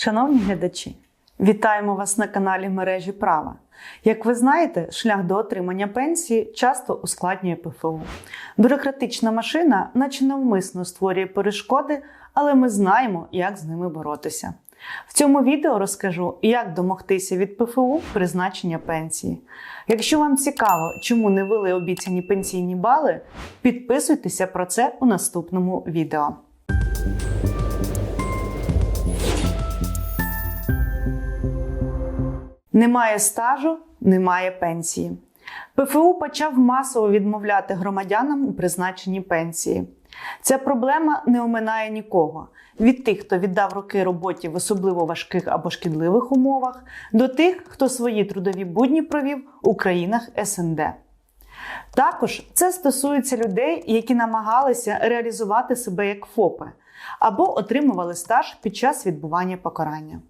Шановні глядачі, вітаємо вас на каналі мережі права. Як ви знаєте, шлях до отримання пенсії часто ускладнює ПФУ. Бюрократична машина, наче навмисно створює перешкоди, але ми знаємо, як з ними боротися. В цьому відео розкажу, як домогтися від ПФУ призначення пенсії. Якщо вам цікаво, чому не вели обіцяні пенсійні бали, підписуйтеся про це у наступному відео. Немає стажу, немає пенсії. ПФУ почав масово відмовляти громадянам у призначенні пенсії. Ця проблема не оминає нікого: від тих, хто віддав роки роботі в особливо важких або шкідливих умовах, до тих, хто свої трудові будні провів у країнах СНД. Також це стосується людей, які намагалися реалізувати себе як ФОПи або отримували стаж під час відбування покарання.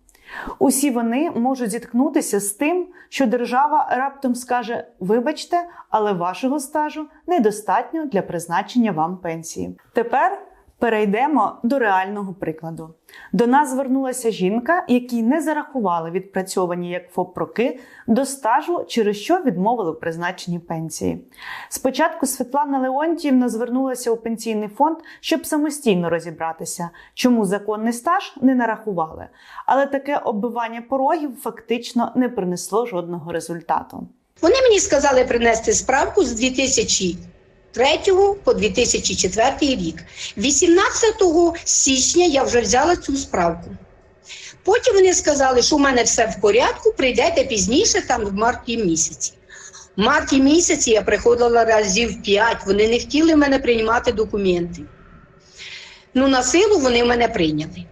Усі вони можуть зіткнутися з тим, що держава раптом скаже: вибачте, але вашого стажу недостатньо для призначення вам пенсії. Тепер перейдемо до реального прикладу. До нас звернулася жінка, якій не зарахували відпрацьовані як ФОП роки до стажу, через що відмовили в призначенні пенсії. Спочатку Світлана Леонтіївна звернулася у пенсійний фонд, щоб самостійно розібратися, чому законний стаж не нарахували. Але таке оббивання порогів фактично не принесло жодного результату. Вони мені сказали принести справку з 2003 по 2004 рік. 18 січня я вже взяла цю справку. Потім вони сказали, що у мене все в порядку, прийдете пізніше, там в марті місяці. В марті місяці я приходила разів 5, вони не хотіли мене приймати документи. Ну, на силу вони мене прийняли.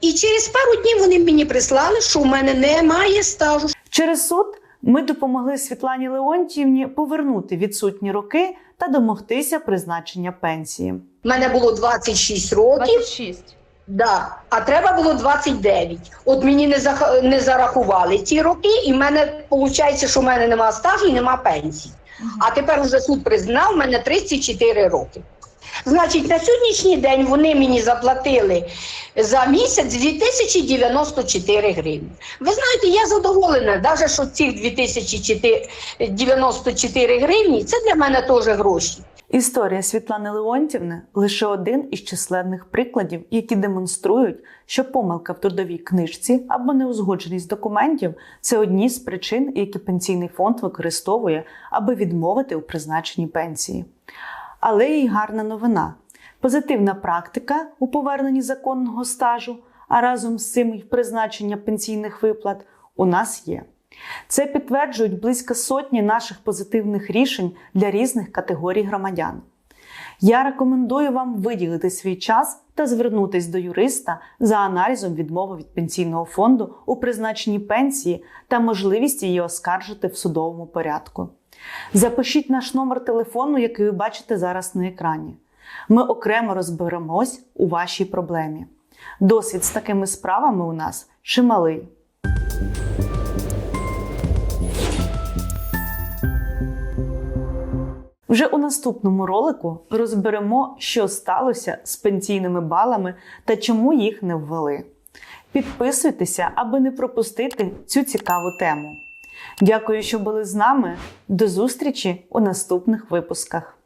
І через пару днів вони мені прислали, що в мене немає стажу, Через суд ми допомогли Світлані Леонтіївні повернути відсутні роки та домогтися призначення пенсії. У мене було 26 років, 26. да, а треба було 29. От мені не, зах... не зарахували ці роки, і в мене виходить, що в мене нема стажу і нема пенсії. А тепер вже суд признав, в мене 34 роки. Значить, на сьогоднішній день вони мені заплатили за місяць 2094 гривні. Ви знаєте, я задоволена, навіть що цих 2094 гривні це для мене теж гроші. Історія Світлани Леонтівни лише один із численних прикладів, які демонструють, що помилка в трудовій книжці або неузгодженість документів це одні з причин, які пенсійний фонд використовує, аби відмовити у призначенні пенсії. Але й гарна новина: позитивна практика у поверненні законного стажу, а разом з цим і призначення пенсійних виплат у нас є. Це підтверджують близько сотні наших позитивних рішень для різних категорій громадян. Я рекомендую вам виділити свій час та звернутись до юриста за аналізом відмови від пенсійного фонду у призначенні пенсії та можливість її оскаржити в судовому порядку. Запишіть наш номер телефону, який ви бачите зараз на екрані. Ми окремо розберемось у вашій проблемі. Досвід з такими справами у нас чималий. Вже у наступному ролику розберемо, що сталося з пенсійними балами та чому їх не ввели. Підписуйтеся, аби не пропустити цю цікаву тему. Дякую, що були з нами. До зустрічі у наступних випусках.